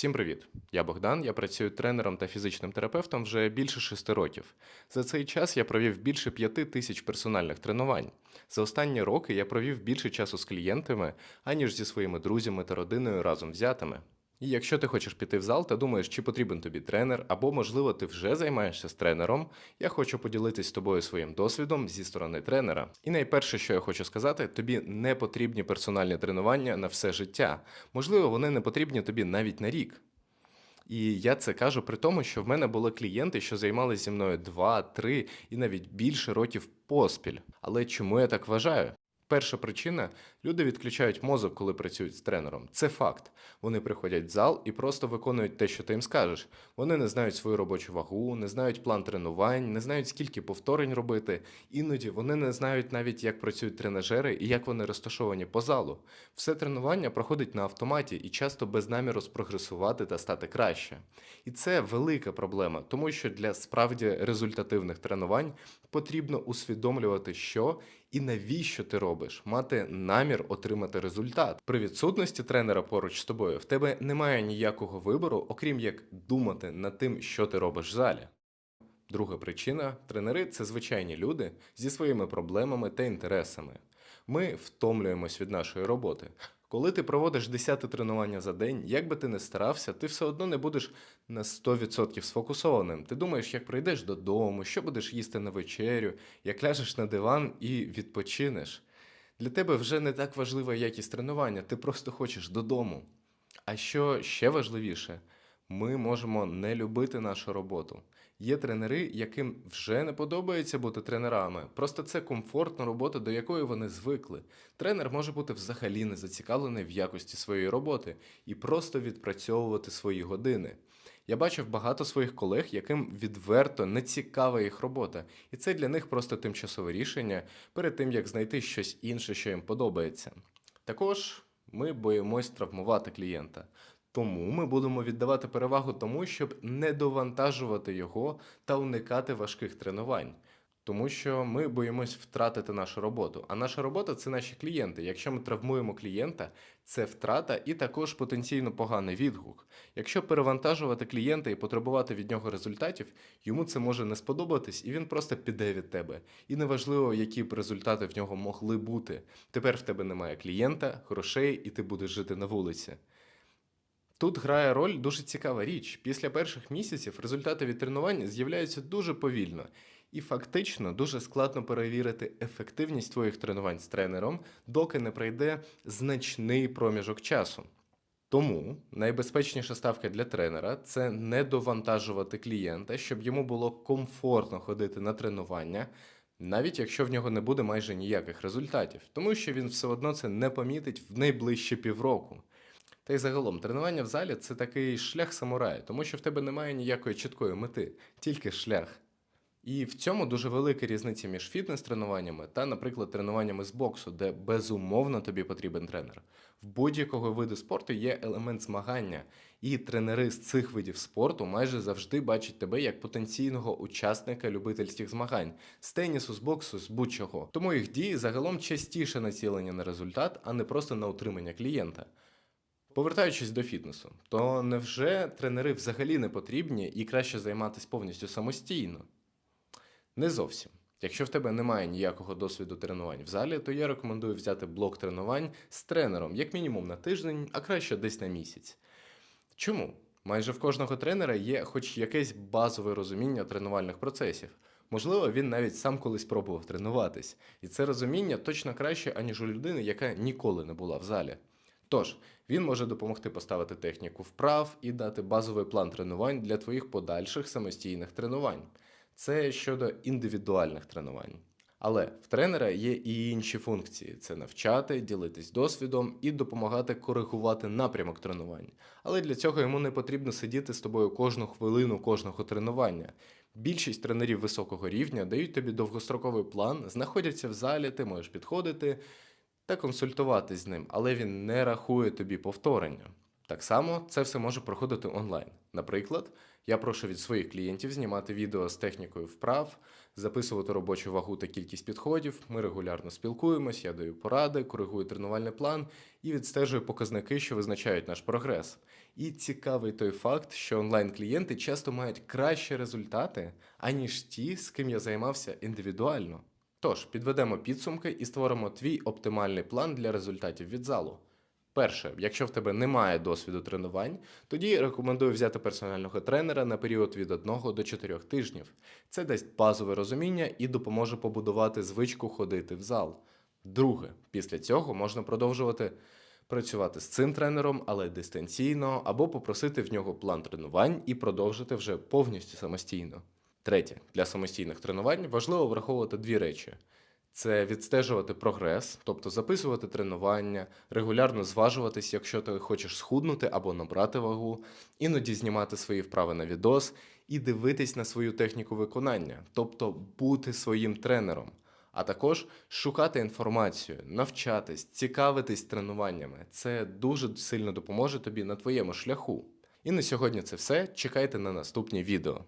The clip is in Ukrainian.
Всім привіт! Я Богдан. Я працюю тренером та фізичним терапевтом вже більше шести років. За цей час я провів більше п'яти тисяч персональних тренувань. За останні роки я провів більше часу з клієнтами, аніж зі своїми друзями та родиною разом взятими. І якщо ти хочеш піти в зал та думаєш, чи потрібен тобі тренер, або можливо ти вже займаєшся з тренером, я хочу поділитись з тобою своїм досвідом зі сторони тренера. І найперше, що я хочу сказати, тобі не потрібні персональні тренування на все життя. Можливо, вони не потрібні тобі навіть на рік. І я це кажу при тому, що в мене були клієнти, що займалися зі мною 2, 3 і навіть більше років поспіль. Але чому я так вважаю? Перша причина люди відключають мозок, коли працюють з тренером. Це факт. Вони приходять в зал і просто виконують те, що ти їм скажеш. Вони не знають свою робочу вагу, не знають план тренувань, не знають, скільки повторень робити. Іноді вони не знають навіть, як працюють тренажери і як вони розташовані по залу. Все тренування проходить на автоматі і часто без наміру спрогресувати та стати краще. І це велика проблема, тому що для справді результативних тренувань потрібно усвідомлювати, що і навіщо ти робиш, мати намір отримати результат. При відсутності тренера поруч з тобою в тебе немає ніякого вибору, окрім як думати над тим, що ти робиш в залі. Друга причина тренери це звичайні люди зі своїми проблемами та інтересами. Ми втомлюємось від нашої роботи. Коли ти проводиш 10 тренування за день, як би ти не старався, ти все одно не будеш на 100% сфокусованим. Ти думаєш, як прийдеш додому, що будеш їсти на вечерю, як ляжеш на диван і відпочинеш. Для тебе вже не так важлива якість тренування, ти просто хочеш додому. А що ще важливіше, ми можемо не любити нашу роботу. Є тренери, яким вже не подобається бути тренерами. Просто це комфортна робота, до якої вони звикли. Тренер може бути взагалі не зацікавлений в якості своєї роботи і просто відпрацьовувати свої години. Я бачив багато своїх колег, яким відверто не цікава їх робота, і це для них просто тимчасове рішення перед тим, як знайти щось інше, що їм подобається. Також ми боїмось травмувати клієнта. Тому ми будемо віддавати перевагу тому, щоб не довантажувати його та уникати важких тренувань. Тому що ми боїмось втратити нашу роботу. А наша робота це наші клієнти. Якщо ми травмуємо клієнта, це втрата і також потенційно поганий відгук. Якщо перевантажувати клієнта і потребувати від нього результатів, йому це може не сподобатись, і він просто піде від тебе. І неважливо, які б результати в нього могли бути. Тепер в тебе немає клієнта, грошей, і ти будеш жити на вулиці. Тут грає роль дуже цікава річ. Після перших місяців результати від тренувань з'являються дуже повільно, і фактично дуже складно перевірити ефективність твоїх тренувань з тренером, доки не пройде значний проміжок часу. Тому найбезпечніша ставка для тренера це не довантажувати клієнта, щоб йому було комфортно ходити на тренування, навіть якщо в нього не буде майже ніяких результатів, тому що він все одно це не помітить в найближчі півроку. Та й загалом тренування в залі це такий шлях самурая, тому що в тебе немає ніякої чіткої мети, тільки шлях. І в цьому дуже велика різниця між фітнес-тренуваннями та, наприклад, тренуваннями з боксу, де безумовно тобі потрібен тренер. В будь-якого виду спорту є елемент змагання, і тренери з цих видів спорту майже завжди бачать тебе як потенційного учасника любительських змагань з тенісу, з боксу, з будь-чого. Тому їх дії загалом частіше націлені на результат, а не просто на утримання клієнта. Повертаючись до фітнесу, то невже тренери взагалі не потрібні і краще займатися повністю самостійно? Не зовсім. Якщо в тебе немає ніякого досвіду тренувань в залі, то я рекомендую взяти блок тренувань з тренером, як мінімум на тиждень, а краще десь на місяць. Чому? Майже в кожного тренера є хоч якесь базове розуміння тренувальних процесів. Можливо, він навіть сам колись пробував тренуватись, і це розуміння точно краще, аніж у людини, яка ніколи не була в залі. Тож, він може допомогти поставити техніку вправ і дати базовий план тренувань для твоїх подальших самостійних тренувань. Це щодо індивідуальних тренувань. Але в тренера є і інші функції: це навчати, ділитись досвідом і допомагати коригувати напрямок тренувань. Але для цього йому не потрібно сидіти з тобою кожну хвилину кожного тренування. Більшість тренерів високого рівня дають тобі довгостроковий план, знаходяться в залі, ти можеш підходити та консультуватись з ним, але він не рахує тобі повторення. Так само це все може проходити онлайн. Наприклад, я прошу від своїх клієнтів знімати відео з технікою вправ, записувати робочу вагу та кількість підходів. Ми регулярно спілкуємось, я даю поради, коригую тренувальний план і відстежую показники, що визначають наш прогрес. І цікавий той факт, що онлайн-клієнти часто мають кращі результати, аніж ті, з ким я займався індивідуально. Тож, підведемо підсумки і створимо твій оптимальний план для результатів від залу. Перше, якщо в тебе немає досвіду тренувань, тоді рекомендую взяти персонального тренера на період від 1 до 4 тижнів. Це дасть базове розуміння і допоможе побудувати звичку ходити в зал. Друге, після цього можна продовжувати працювати з цим тренером, але дистанційно, або попросити в нього план тренувань і продовжити вже повністю самостійно. Третє, для самостійних тренувань важливо враховувати дві речі: це відстежувати прогрес, тобто записувати тренування, регулярно зважуватись, якщо ти хочеш схуднути або набрати вагу, іноді знімати свої вправи на відос і дивитись на свою техніку виконання, тобто бути своїм тренером. А також шукати інформацію, навчатись, цікавитись тренуваннями. Це дуже сильно допоможе тобі на твоєму шляху. І на сьогодні це все. Чекайте на наступні відео.